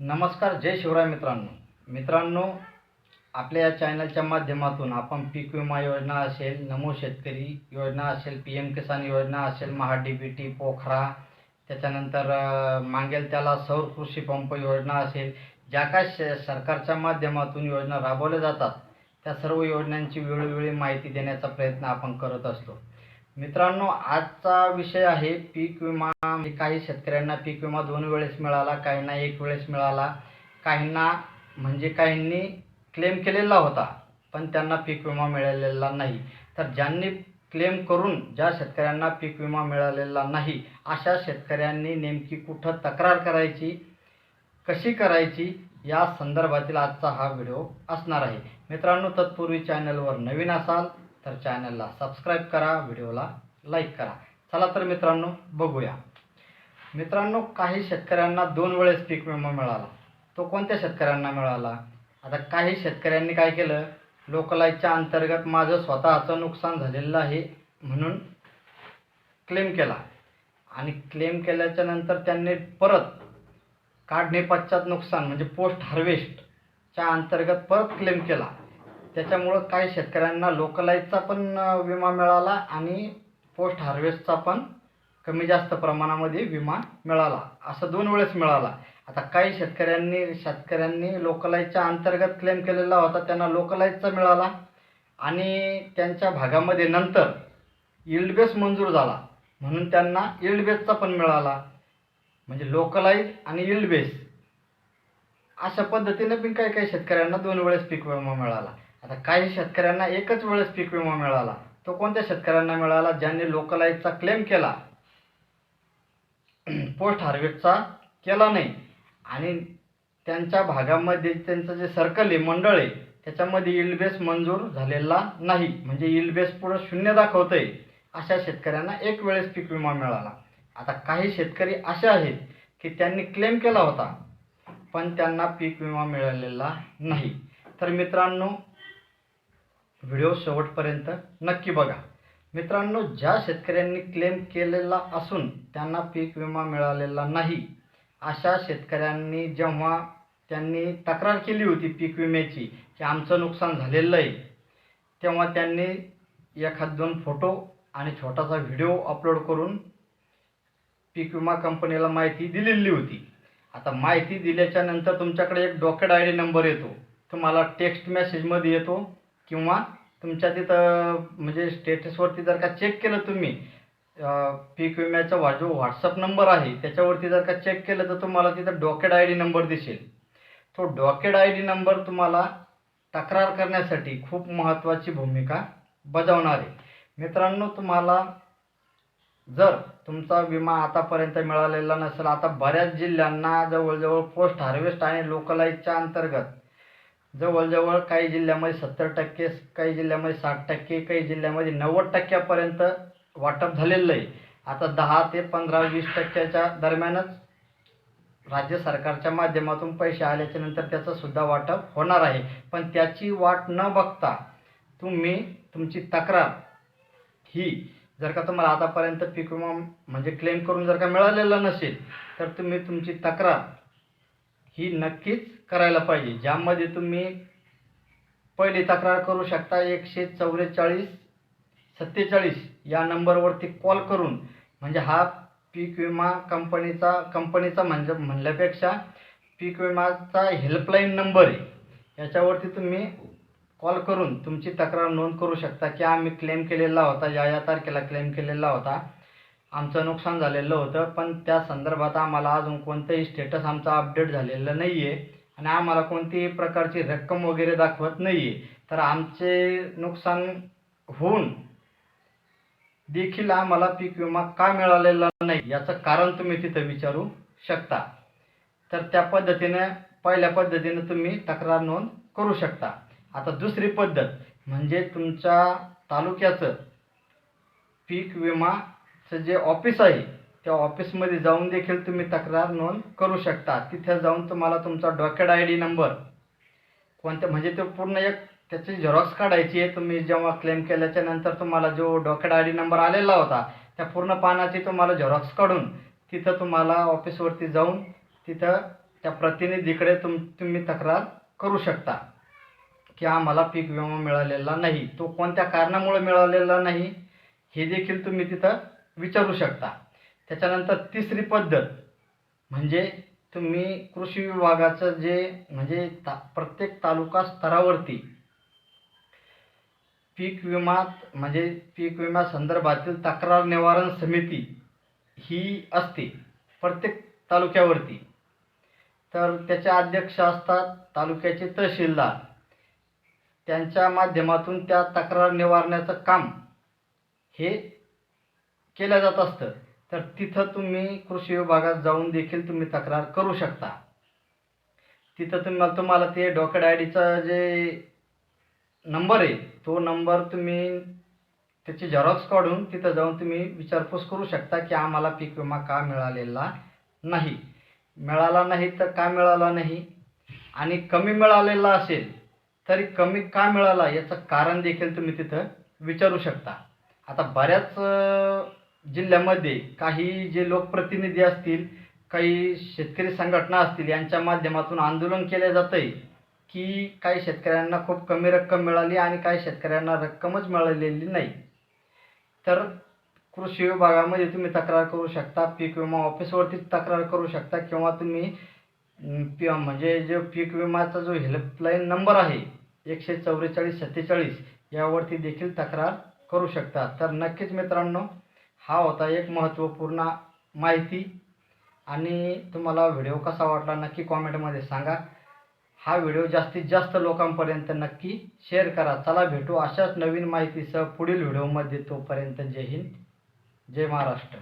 नमस्कार जय शिवराय मित्रांनो. मित्रांनो आपल्या या चॅनलच्या माध्यमातून आपण पीक विमा योजना असेल नमो शेतकरी योजना असेल पी एम किसान योजना असेल महाडीबीटी पोखरा त्याच्यानंतर मागेल त्याला सौर कृषी पंप योजना असेल ज्या काय श सरकारच्या माध्यमातून योजना राबवल्या जातात त्या सर्व योजनांची वेळोवेळी माहिती देण्याचा प्रयत्न आपण करत असतो. मित्रांनो आजचा विषय आहे पीक विमा. म्हणजे काही शेतकऱ्यांना पीक विमा दोन वेळेस मिळाला काहींना एक वेळेस मिळाला काहींना म्हणजे काहींनी क्लेम केलेला होता पण त्यांना पीक विमा मिळालेला नाही. तर ज्यांनी क्लेम करून ज्या शेतकऱ्यांना पीक विमा मिळालेला नाही अशा शेतकऱ्यांनी नेमकी कुठं तक्रार करायची कशी करायची या संदर्भातील आजचा हा व्हिडिओ असणार आहे. मित्रांनो तत्पूर्वी चॅनलवर नवीन असाल तर चॅनलला सबस्क्राईब करा व्हिडिओला लाईक करा. चला तर मित्रांनो बघूया. मित्रांनो काही शेतकऱ्यांना दोन वेळेस पीक विमा मिळाला. तो कोणत्या शेतकऱ्यांना मिळाला? आता काही शेतकऱ्यांनी काय केलं? लोकलाईच्या अंतर्गत माझं स्वतःचं नुकसान झालेलं आहे म्हणून क्लेम केला. आणि क्लेम केल्याच्यानंतर त्यांनी परत काढणे पश्चात नुकसान म्हणजे पोस्ट हार्वेस्टच्या अंतर्गत परत क्लेम केला. त्याच्यामुळं काही शेतकऱ्यांना लोकलाईजचा पण विमा मिळाला आणि पोस्ट हार्वेस्टचा पण कमी जास्त प्रमाणामध्ये विमा मिळाला. असं दोन वेळेस मिळाला. आता काही शेतकऱ्यांनी शेतकऱ्यांनी लोकलाईजच्या अंतर्गत क्लेम केलेला होता त्यांना लोकलाईजचा मिळाला आणि त्यांच्या भागामध्ये नंतर yield बेस मंजूर झाला. म्हणून त्यांना yield बेसचा पण मिळाला. म्हणजे लोकलाईज आणि yield बेस अशा पद्धतीने पण काही काही शेतकऱ्यांना दोन वेळेस पीक विमा मिळाला. आता काही शेतकऱ्यांना एकच वेळेस पीक विमा मिळाला. तो कोणत्या शेतकऱ्यांना मिळाला? ज्यांनी लोकलाईजचा क्लेम केला. पोस्ट हार्वेस्टचा केला नाही. आणि त्यांच्या भागामध्ये त्यांचं जे सर्कल आहे मंडळ आहे त्याच्यामध्ये yield बेस मंजूर झालेला नाही. म्हणजे yield बेस पुढं शून्य दाखवतंय. अशा शेतकऱ्यांना एक वेळेस पीक विमा मिळाला. आता काही शेतकरी असे आहेत की त्यांनी क्लेम केला होता पण त्यांना पीक विमा मिळालेला नाही. तर मित्रांनो व्हिडिओ शेवटपर्यंत नक्की बघा. मित्रांनो ज्या शेतकऱ्यांनी क्लेम केलेला असून त्यांना पीक विमा मिळालेला नाही अशा शेतकऱ्यांनी जेव्हा त्यांनी तक्रार केली होती पीक विम्याची की आमचं नुकसान झालेलं आहे तेव्हा त्यांनी एखाद दोन फोटो आणि छोटासा व्हिडिओ अपलोड करून पीक विमा कंपनीला माहिती दिलेली होती. आता माहिती दिल्याच्या नंतर तुमच्याकडे एक डॉकेट आय डी नंबर येतो. तुम्हाला टेक्स्ट मेसेजमध्ये येतो. किंवा तुमच्या तिथं म्हणजे स्टेटसवरती जर का चेक केलं तुम्ही पीक विम्याचा वा जो व्हॉट्सअप नंबर आहे त्याच्यावरती जर का चेक केलं तर तुम्हाला तिथं डॉकेट आय डी नंबर दिसेल. तो डॉकेट आय डी नंबर तुम्हाला तक्रार करण्यासाठी खूप महत्त्वाची भूमिका बजावणार आहे. मित्रांनो तुम्हाला जर तुमचा विमा आतापर्यंत मिळालेला नसेल आता बऱ्याच जिल्ह्यांना जवळजवळ पोस्ट हार्वेस्ट आणि लोकलाईजच्या अंतर्गत जवळजवळ काही जिल्ह्यामध्ये सत्तर टक्के काही जिल्ह्यामध्ये साठ टक्के काही जिल्ह्यामध्ये नव्वद टक्क्यापर्यंत वाटप झालेलं आहे. आता दहा ते पंधरा वीस टक्क्याच्या दरम्यानच राज्य सरकारच्या माध्यमातून पैसे आल्याच्यानंतर त्याचं सुद्धा वाटप होणार आहे. पण त्याची वाट न बघता तुम्ही तुमची तक्रार ही जर का तुम्हाला आतापर्यंत पीक विमा म्हणजे क्लेम करून जर का मिळालेला नसेल तर तुम्ही तुमची तक्रार ही नक्कीच करायला पाहिजे. ज्यामध्ये तुम्ही पहिली तक्रार करू शकता एकशे चौवेचाळीस सत्तेचाळीस या नंबरवरती कॉल करून. म्हणजे हा पीक विमा कंपनीचा कंपनीचा म्हणजे म्हणल्यापेक्षा पीक विमाचा हेल्पलाईन नंबर आहे. याच्यावरती तुम्ही कॉल करून तुमची तक्रार नोंद करू शकता की आम्ही क्लेम केलेला होता या या तारखेला क्लेम केलेला होता. आमचं नुकसान झालेलं होतं पण त्या संदर्भात आम्हाला अजून कोणतंही स्टेटस आमचा अपडेट झालेलं नाही आहे आणि आम्हाला कोणतीही प्रकारची रक्कम वगैरे दाखवत नाही आहे तर आमचे नुकसान होऊन देखील आम्हाला पीक विमा का मिळालेला नाही याचं कारण तुम्ही तिथं विचारू शकता. तर त्या पद्धतीने पहिल्या पद्धतीने तुम्ही तक्रार नोंद करू शकता. आता दुसरी पद्धत म्हणजे तुमच्या तालुक्याचं पीक विमा जे ऑफिस आहे त्या ऑफिसमध्ये जाऊन देखील तुम्ही तक्रार नोंद करू शकता तिथे जाऊन तुम्हाला तुमचा डॉकेट आय डी नंबर कोणत्या म्हणजे तो पूर्ण एक त्याची झेरॉक्स काढायची आहे. तुम्ही जेव्हा क्लेम केल्याच्यानंतर तुम्हाला जो डॉकेट आय डी नंबर आलेला होता त्या पूर्ण पानाची तुम्हाला झेरॉक्स काढून तिथं तुम्हाला ऑफिसवरती जाऊन तिथं त्या प्रतिनिधीकडे तुम तुम्ही तक्रार करू शकता. की आम्हाला पीक विमा मिळालेला नाही. तो कोणत्या कारणामुळे मिळालेला नाही हे देखील तुम्ही तिथं विचारू शकता. त्याच्यानंतर तिसरी पद्धत म्हणजे तुम्ही कृषी विभागाचं जे म्हणजे ता प्रत्येक तालुका स्तरावरती पीक विमा म्हणजे पीक विमा संदर्भातील तक्रार निवारण समिती ही असते प्रत्येक तालुक्यावरती. तर त्याचे अध्यक्ष असतात तालुक्याचे तहसीलदार. त्यांच्या माध्यमातून त्या तक्रार निवारण्याचं काम हे केलं जात असतं. तर तिथं तुम्ही कृषी विभागात जाऊन देखील तुम्ही तक्रार करू शकता. तिथं तुम्हाला तुम्हाला ते डॉकेट आय डीचा जे नंबर आहे तो नंबर तुम्ही त्याची झेरॉक्स काढून तिथं जाऊन तुम्ही विचारपूस करू शकता की आम्हाला पीक विमा का मिळालेला नाही. मिळाला नाही तर का मिळाला नाही? आणि कमी मिळालेला असेल तरी कमी का मिळाला याचं कारण देखील तुम्ही तिथं विचारू शकता. आता बऱ्याच जिल्ह्यामध्ये काही जे लोकप्रतिनिधी असतील काही शेतकरी संघटना असतील यांच्या माध्यमातून आंदोलन केले जातं आहे की काही शेतकऱ्यांना खूप कमी रक्कम मिळाली आणि काही शेतकऱ्यांना रक्कमच मिळालेली नाही. तर कृषी विभागामध्ये तुम्ही तक्रार करू शकता पीक विमा ऑफिसवरती तक्रार करू शकता किंवा तुम्ही पी म्हणजे जो पीक विमाचा जो हेल्पलाईन नंबर आहे एकशे चौवेचाळीस सत्तेचाळीस यावरती देखील तक्रार करू शकता. तर नक्कीच मित्रांनो हा होता एक महत्त्वपूर्ण माहिती. आणि तुम्हाला व्हिडिओ कसा वाटला नक्की कॉमेंटमध्ये सांगा. हा व्हिडिओ जास्तीत जास्त लोकांपर्यंत नक्की शेअर करा. चला भेटू अशाच नवीन माहितीसह पुढील व्हिडिओमध्ये तोपर्यंत जय हिंद जय महाराष्ट्र.